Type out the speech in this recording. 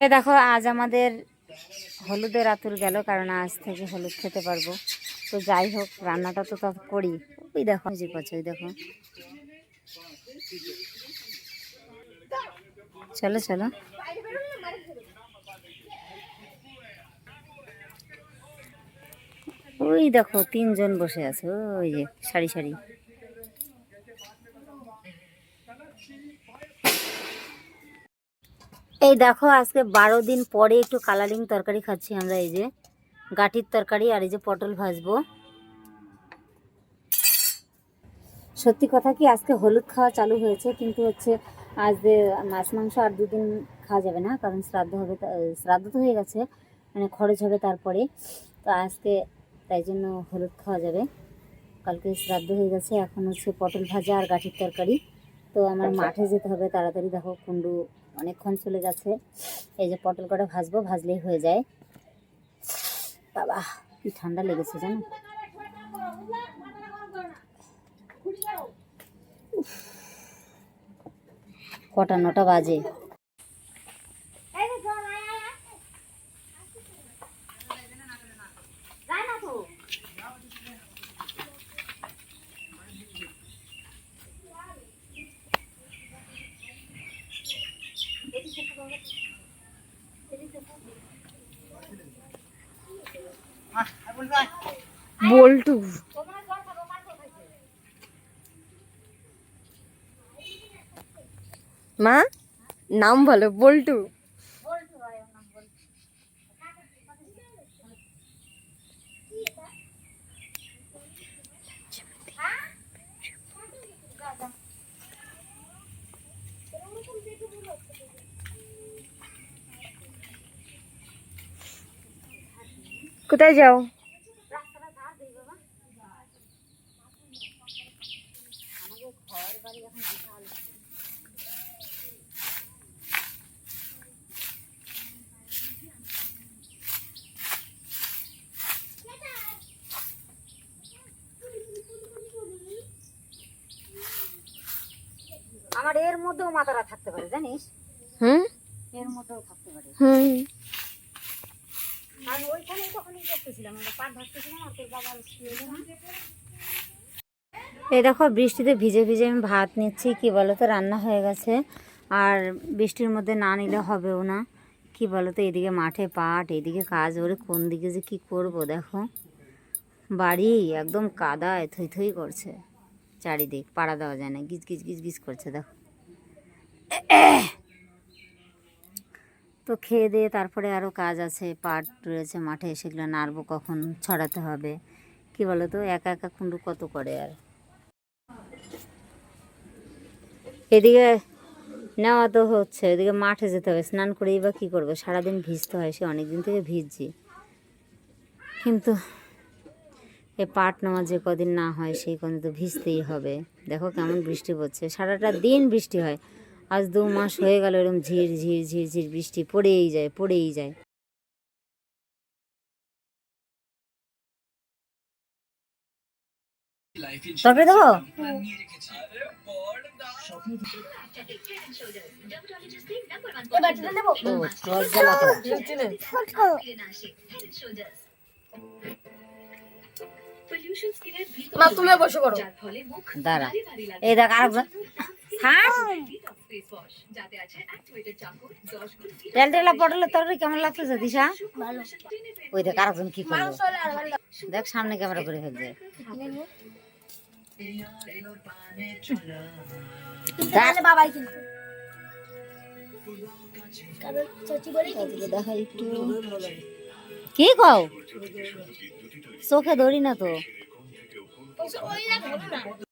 এ দেখো, আজ আমাদের হলুদের আতুর গেল, কারণ আজ থেকে হলুদ খেতে পারব। তো যাই হোক, রান্নাটা তো তা করি। ওই দেখো যে করছে ওই দেখো। চলো চলো। ওই দেখো, তিনজন বসে আছে, ওই যে, সারি সারি। এই দেখো, আজকে বারো দিন পরে একটু কালারিং তরকারি খাচ্ছি আমরা, এই যে গাঠির তরকারি আর এই যে পটল ভাজবো। সত্যি কথা কি, আজকে হলুদ খাওয়া চালু হয়েছে, কিন্তু হচ্ছে আজ মাছ, মাংস আর দুদিন খাওয়া যাবে না, কারণ শ্রাদ্ধ হবে শ্রাদ্ধ তো হয়ে গেছে মানে খরচ হবে তারপরে। তো আজকে তাই জন্য হলুদ খাওয়া যাবে। কালকে শ্রাদ্ধ হয়ে গেছে, এখন হচ্ছে পটল ভাজা আর গাঠির তরকারি। তো আমার মাঠে যেতে হবে, তাড়াতাড়ি দেখো কুণ্ডু অনেকক্ষণ চলে যাচ্ছে এই যে পটল কটা ভাজবো, ভাজলেই হয়ে যায়। বাবা, কি ঠান্ডা লেগেছে জানো? কটা, নটা বাজে। বল্টু। মা? নাম বলো বল্টু। কোথায় যাও? আমার এর মধ্যেও মাথারা থাকতে পারে জানিস? হুম? এর মধ্যেও থাকতে পারে। হুম। এই দেখো, বৃষ্টিতে ভিজে ভিজে আমি ভাত নিচ্ছি, কি বলো তো রান্না হয়ে গেছে। আর বৃষ্টির মধ্যে না নিলে হবেও না। কি বলো তো এদিকে মাঠে পাট, এদিকে কাজ, ওরে কোন দিকে যে কি করব, দেখো। বাড়ি একদম কাদায় থই থই করছে, চারিদিক, পাড়া দেওয়া যায় না, গিজ গিজ গিজ গিজ করছে, দেখো। তো খেয়ে দিয়ে তারপরে আরও কাজ আছে, পাট রয়েছে মাঠে, সেগুলো নাড়বো কখন, ছড়াতে হবে। কি বলো তো একা একা কুণ্ডু কত করে আর। এদিকে নেওয়া তো হচ্ছে, এদিকে মাঠে যেতে হবে, স্নান করেই বা কী করব? সারাদিন ভিজতে হয়, সে অনেক দিন থেকে ভিজছি। কিন্তু এ পাট নেওয়া যে কদিন না হয়, সেই কদিন তো ভিজতেই হবে। দেখো কেমন বৃষ্টি পড়ছে, সারাটা দিন বৃষ্টি হয়। আজ দু মাস হয়ে গেল এরকম ঝির ঝির ঝির ঝির বৃষ্টি পড়েই যায় পড়েই যায়। তবে দেবো ও, রস জ্বালাতে হবে। আর তেল পটলের তরকারি কেমন লাগতেছে দিশা? ওই দেখ আরেকজন কি করল? দেখ সামনে ক্যামেরা করে ফেলছে। বাবাই কিন্তু। কি কও? চোখে ধরি না তো।